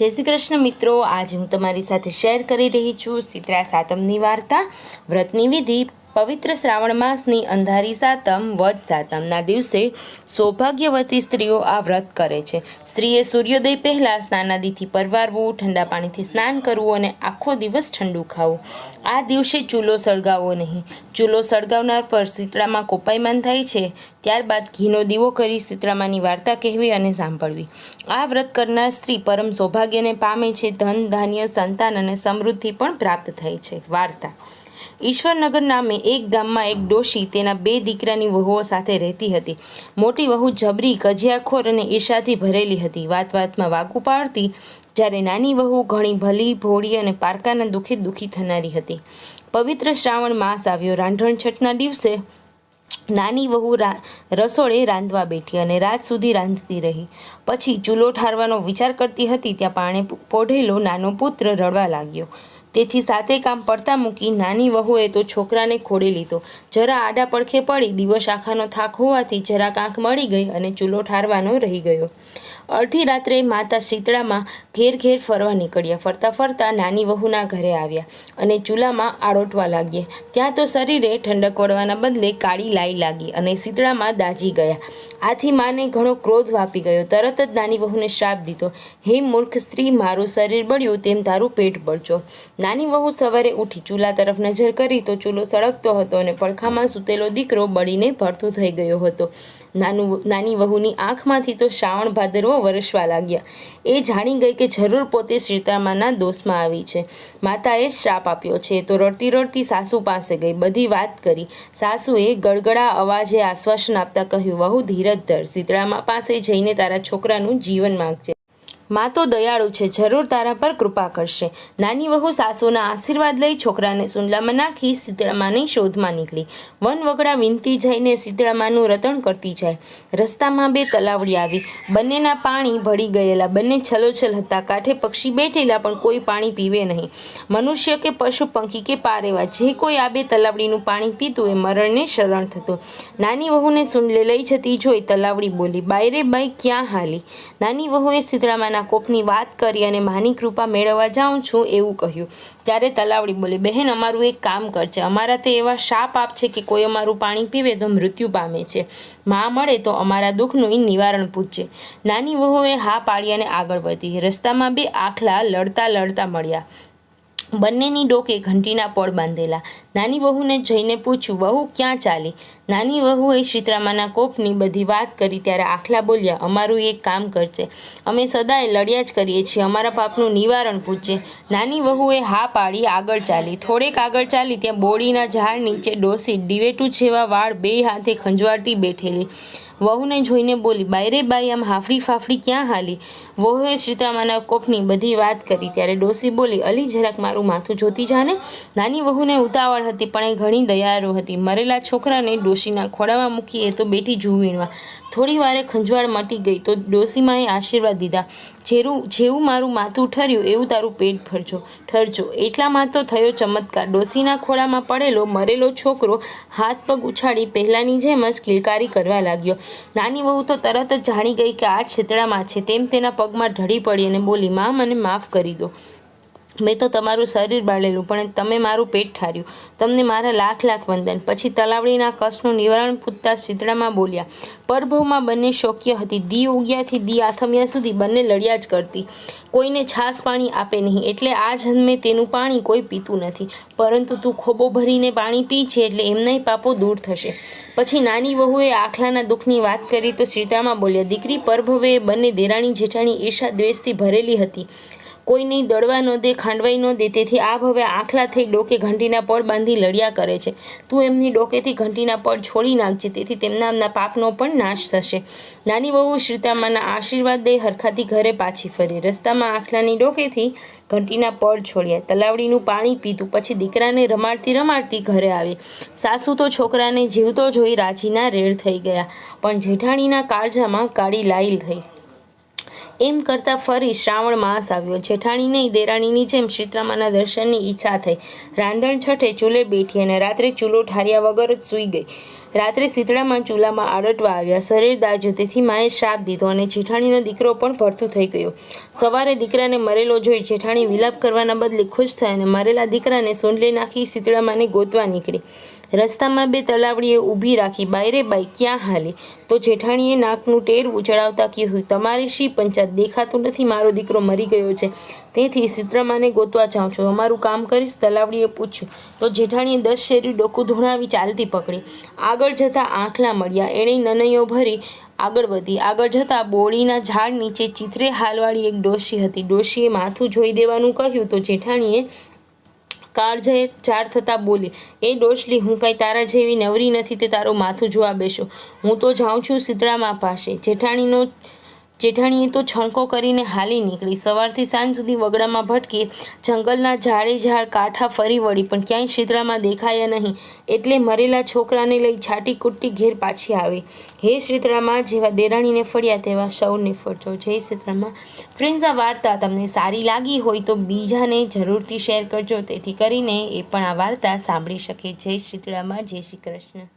જય શ્રી કૃષ્ણ મિત્રો. આજે હું તમારી સાથે શેર કરી રહી છું સીતરા સાતમની વાર્તા, વ્રતની વિધિ પવિત્ર શ્રાવણ માસની અંધારી સાતમ, વદ સાતમના દિવસે સૌભાગ્યવતી સ્ત્રીઓ આ વ્રત કરે છે. સ્ત્રીએ સૂર્યોદય પહેલાં સ્નાનાદિથી પરવારવું, ઠંડા પાણીથી સ્નાન કરવું અને આખો દિવસ ઠંડુ ખાવું. આ દિવસે ચૂલો સળગાવવો નહીં. ચૂલો સળગાવનાર પર શીતળામાં કોપાયમાન થાય છે. ત્યારબાદ ઘીનો દીવો કરી શીતળામાની વાર્તા કહેવી અને સાંભળવી. આ વ્રત કરનાર સ્ત્રી પરમ સૌભાગ્યને પામે છે. ધન, ધાન્ય, સંતાન અને સમૃદ્ધિ પણ પ્રાપ્ત થાય છે. વાર્તા. ઈશ્વરનગર નામે એક ગામમાં એક ડોશી તેના બે દીકરાની વહુઓ સાથે રહેતી હતી. મોટી વહુ જબરી, કજિયાખોર અને ઈર્ષાથી ભરેલી હતી. વાત વાતમાં વાગુ પાડતી જ્યારે નાની વહુ ઘણી ભલી, ભોળી અને પારકાના દુઃખે દુઃખી થનારી હતી. પવિત્ર શ્રાવણ માસ આવ્યો. રાંધણ છઠના દિવસે નાની વહુ રસોડે રાંધવા બેઠી અને રાત સુધી રાંધતી રહી. પછી ચૂલો ઠારવાનો વિચાર કરતી હતી. ત્યાં પાણે પોઢેલો નાનો પુત્ર રડવા લાગ્યો. તેથી સાથે કામ પડતા મૂકી નાની વહુએ તો છોકરાને ખોડી લીધો. જરા આડા પડખે પડી, દિવસ આખાનો થાક હોવાથી જરા કાંખ મળી ગઈ અને ચૂલો ઠારવાનો રહી ગયો. અડધી રાત્રે માતા શીતળામાં ઘેર ઘેર ફરવા નીકળ્યા. ફરતા ફરતા નાની વહુના ઘરે આવ્યા અને ચૂલામાં આડોટવા લાગ્યા. ત્યાં તો શરીરે ઠંડક વળવાના બદલે કાળી લાઈ લાગી અને શીતળામાં દાજી ગયા. આથી માને ઘણો ક્રોધ વાપી ગયો. તરત જ નાની વહુને શ્રાપ દીધો, હે મૂર્ખ સ્ત્રી, મારું શરીર બળ્યું તેમ તારું પેટ બળજો. નાની વહુ સવારે ઉઠી ચૂલા તરફ નજર કરી તો ચૂલો સળગતો હતો અને પડખામાં સૂતેલો દીકરો બળીને ભરતો થઈ ગયો હતો. નાનું નાની વહુની આંખમાંથી તો શ્રાવણ ભાદરવો વરસવા લાગ્યા. એ જાણી ગઈ કે જરૂર પોતે સીતામાના દોષમાં આવી છે. માતાએ શ્રાપ આપ્યો છે તો રડતી રડતી સાસુ પાસે ગઈ. બધી વાત કરી. સાસુએ ગળગળા અવાજે આશ્વાસન આપતા કહ્યું, વહુ ધીરજ ધર. શીતળામાં પાસે જઈને તારા છોકરાનું જીવન માંગજે. માં તો દયાળુ છે, જરૂર તારા પર કૃપા કરશે. નાની વહુ સાસુના આશીર્વાદ લઈ છોકરાને સુંદલામાં નાખી શીતળામાની શોધમાં નીકળી. વન વગડા વિનતી જઈને શીતળામાનું રતણ કરતી જાય. રસ્તામાં બે તલાવડી આવી. બંનેના પાણી ભળી ગયેલા. બંને છલોછલ હતા. કાંઠે પક્ષી બેઠેલા, પણ કોઈ પાણી પીવે નહીં. મનુષ્ય કે પશુ, પંખી કે પારેવા, જે કોઈ આ બે તલાવડીનું પાણી પીતું એ મરણને શરણ થતું. નાની વહુને સુંડલે લઈ જતી જોઈ તલાવડી બોલી, બાયરે બાઈ ક્યાં હાલી? નાની વહુએ શીતળામાના કોપની વાત કરી અને માની કૃપા મેળવવા જાઉં છું એવું કહ્યું. ત્યારે તલાવડી બોલી, બહેન, અમારું એક કામ કરજે. અમારા તે એવા શાપ આપ છે કે કોઈ અમારું પાણી પીવે તો મૃત્યુ પામે છે. માં મળે તો અમારા દુઃખનું એ નિવારણ પૂછજે નાની વહુએ હા પાડી અને આગળ વધી. રસ્તામાં બે આખલા લડતા લડતા મળ્યા. બંનેની ડોકે ઘંટીના પળ બાંધેલા. નાની વહુને જઈને પૂછ્યું, વહુ, ક્યાં ચાલી? નાની વહુએ શીતરામાના કોપની બધી વાત કરી ત્યારે આખલા બોલ્યા, અમારું એક કામ કરજે. અમે સદાય લડ્યા જ કરીએ છીએ. અમારા પાપનું નિવારણ પૂછજે નાની વહુએ હા પાડી આગળ ચાલી. થોડેક આગળ ચાલી ત્યાં બોડીના ઝાડ નીચે ડોસી ડિવેટું જેવા વાળ બે હાથે ખંજવાળતી બેઠેલી. વહુને જોઈને બોલી, બાયરે બાઈ, આમ હાફડી ફાફડી ક્યાં હાલી? વહુએ શીતરામાના કોપની બધી વાત કરી ત્યારે ડોસી બોલી, અલી, જરાક મારું માથું જોતી જાને. નાની વહુને ઉતાવળ હતી, પણ એ ઘણી દયાળુ હતી. મરેલા છોકરાને ડોશીના ખોળામાં મૂકી એ તો બેટી જુવીણવા થોડી વારે ખંજવાળ મટી ગઈ તો ડોસીમાએ આશીર્વાદ દીધા. જેરું, જેવું મારું માથું ઠર્યું, એવું તારું પેટ ભરજો, ઠરજો. એટલામાં તો થયો ચમત્કાર. ડોસીના ખોળામાં પડેલો, મરેલો છોકરો હાથ પગ ઉછાળી પહેલાંની જેમ જ કિલકારી કરવા લાગ્યો. નાની વહુ તો તરત જ જાણી ગઈ કે આ છેતડામાં છે. તેમ તેના પગમાં ઢળી પડી અને બોલી, માં, મને માફ કરી દો. મેં તો તમારું શરીર બાળેલું, પણ તમે મારું પેટ ઠાર્યું. તમને મારા લાખ લાખ વંદન. પછી તલાવડીના કસનું નિવારણ પૂછતા શીતળામાં બોલ્યા પરભવમાં બંને શોક્ય હતી. દી ઉગ્યાથી દી આથમ્યા સુધી બંને લડ્યા જ કરતી. કોઈને છાસ પાણી આપે નહીં. એટલે આ જન્મે તેનું પાણી કોઈ પીતું નથી. પરંતુ તું ખોબો ભરીને પાણી પી છે એટલે એમનાય પાપો દૂર થશે. પછી નાની વહુએ આખલાના દુઃખની વાત કરી તો સીતામાં બોલ્યા, દીકરી પરભવે બંને દેરાણી જેઠાણી ઈર્ષા દ્વેષથી ભરેલી હતી. કોઈને દળવા ન દે, ખાંડવાઈ ન દે, તેથી આ હવે આખલા થઈ ડોકે ઘંટીના પળ બાંધી લડ્યા કરે છે. તું એમની ડોકેથી ઘંટીના પળ છોડી નાખજે, તેથી તેમના પાપનો પણ નાશ થશે. નાની વહુ શ્રીતામાના આશીર્વાદ દઈ હરખાથી ઘરે પાછી ફરી. રસ્તામાં આખલાની ડોકેથી ઘંટીના પળ છોડ્યા. તલાવડીનું પાણી પીધું, પછી દીકરાને રમાડતી રમાડતી ઘરે આવી. સાસુ તો છોકરાને જીવતો જોઈ રાજીના રેડ થઈ ગયા, પણ જેઠાણીના કાળજામાં કાળી લાઈલ થઈ. એમ કરતાં ફરી શ્રાવણ માસ આવ્યો. જેઠાણી નહીં દેરાણીની જેમ શીતળામાના દર્શનની ઈચ્છા થઈ. રાંધણ છઠે ચૂલે બેઠી અને રાત્રે ચૂલો ઠાર્યા વગર જ સૂઈ ગઈ. રાત્રે શીતળામાં ચૂલામાં આડટવા આવ્યા. શરીર દાજ્યું તેથી માએ શ્રાપ દીધો અને જેઠાણીનો દીકરો પણ ભરતું થઈ ગયો. સવારે દીકરાને મરેલો જોઈ જેઠાણી વિલાપ કરવાના બદલે ખુશ થઈ અને મરેલા દીકરાને સુંડલી નાખી શીતળામાને ગોતવા નીકળી. રસ્તામાં બે તલાવડીએ ઊભી રાખી બાયરે બાઈ ક્યાં હાલે? તો જેઠાણીએ નાકનું ટેરવું ચડાવતા કહ્યું, તમારી શી પંચાયત દેખાતું નથી? મારો દીકરો મરી ગયો છે. તેથી સિત્રમાને ગોતવા જાઉં છું. અમારું કામ કરીશ. તલાવડીએ પૂછ્યું. તો જેઠાણીએ દસ શેરી ડોકું ધૂણાવી ચાલતી પકડી. આગળ જતાં આંખલા મળ્યા. એણે નનૈયો ભરી આગળ વધી. આગળ જતાં બોળીના ઝાડ નીચે ચિત્રે હાલવાળી એક ડોશી હતી. ડોશીએ માથું જોઈ દેવાનું કહ્યું. તો જેઠાણીએ કાળજએ ચાર થતાં બોલી, એ ડોશલી, હું કાંઈ તારા જેવી નવરી નથી, તે તારું માથું જોવા બેસો. હું તો જાઉં છું સીતળામાં પાસે. જેઠાણીનો જેઠાણીએ તો છણકો કરીને હાલી નીકળી. સવારથી સાંજ સુધી વગડામાં ભટકી જંગલના ઝાડે ઝાડ કાંઠા ફરી વળી, પણ ક્યાંય શીતળામાં દેખાયા નહીં. એટલે મરેલા છોકરાને લઈ છાટી કુટ્ટી ઘેર પાછી આવી. હે શીતળામાં જેવા દેરાણીને ફળ્યા તેવા સૌને ફળજો જય શીતળામાં ફ્રેન્ડ્સ, આ વાર્તા તમને સારી લાગી હોય તો બીજાને જરૂરથી શેર કરજો. તેથી કરીને એ પણ આ વાર્તા સાંભળી શકે. જય શીતળામાં જય શ્રી કૃષ્ણ.